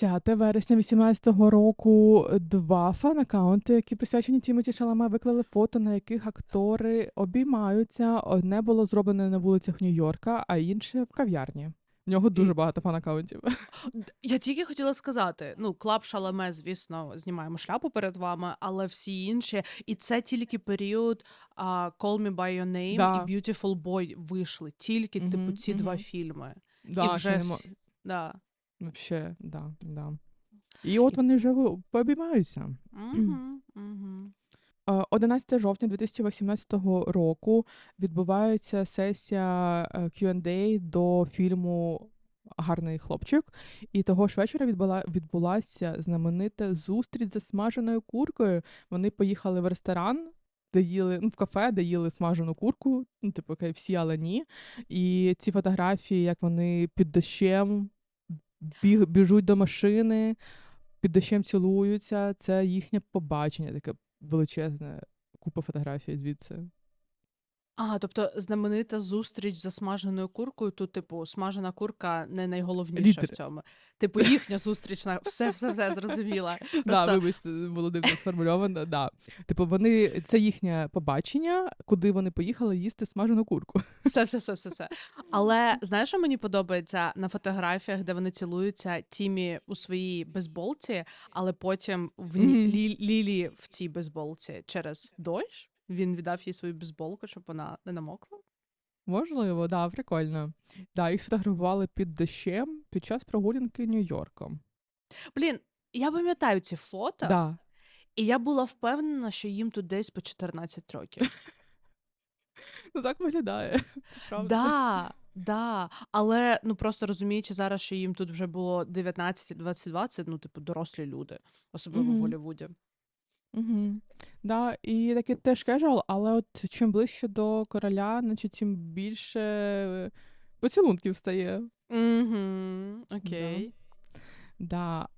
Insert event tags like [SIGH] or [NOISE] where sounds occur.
10 вересня 18-го року два фан-аккаунти, які присвячені Тімоті Шаламе, виклали фото, на яких актори обіймаються. Одне було зроблене на вулицях Нью-Йорка, а інше в кав'ярні. В нього дуже багато фан-аккаунтів. Я тільки хотіла сказати, ну, Клаб Шаламе, звісно, знімаємо шляпу перед вами, але всі інші і це тільки період, а, Call Me By Your Name і Да. Beautiful Boy вийшли. Тільки, типу, Мгм, ці 2 мгм. фільми. Да, ще вже с да. Вообще, да, да. І от вони вже. Мгм, мгм. Е, 11 жовтня 2018 року відбувається сесія е, Q&A до фільму Гарний хлопчик. І того ж вечора відбула, відбулася знаменита зустріч за смаженою куркою. Вони поїхали в ресторан, де їли, ну, в кафе, де їли смажену курку, ну, типу KFC, але ні. І ці фотографії, як вони під дощем біг, біжуть до машини, під дощем цілуються. Це їхнє побачення, таке величезне, купа фотографій звідси. А, тобто знаменита зустріч за смаженою куркою, тут, типу, смажена курка не найголовніша в цьому. Типу, їхня зустріч на все, все, все зрозуміла. [LAUGHS] Да, Просто вибачте, було дивно сформульовано. Да. Типу, вони це їхнє побачення, куди вони поїхали їсти смажену курку. все, все, все, все, все. Але [LAUGHS] знаєш, що мені подобається на фотографіях, де вони цілуються Тімі у своїй бейсболці, але потім в ні- Мгм. Лі- Лілі в цій бейсболці через дощ. Він віддав їй свою бейсболку, щоб вона не намокла. Можливо, да, прикольно. Да, їх сфотографували під дощем під час прогулянки Нью-Йорком. Блін, я пам'ятаю ці фото, Да. і я була впевнена, що їм тут десь по 14 років. [LAUGHS] Ну так виглядає. [LAUGHS] Це правда. Да, да. Але ну просто розуміючи зараз, що їм тут вже було 19 і 22, це ну, типу, дорослі люди, особливо в Мгм. Голлівуді. Угу. Да, і такий теж кежуал, але от чим ближче до короля, наче тим більше поцілунків стає. Угу, Да. окей. Да.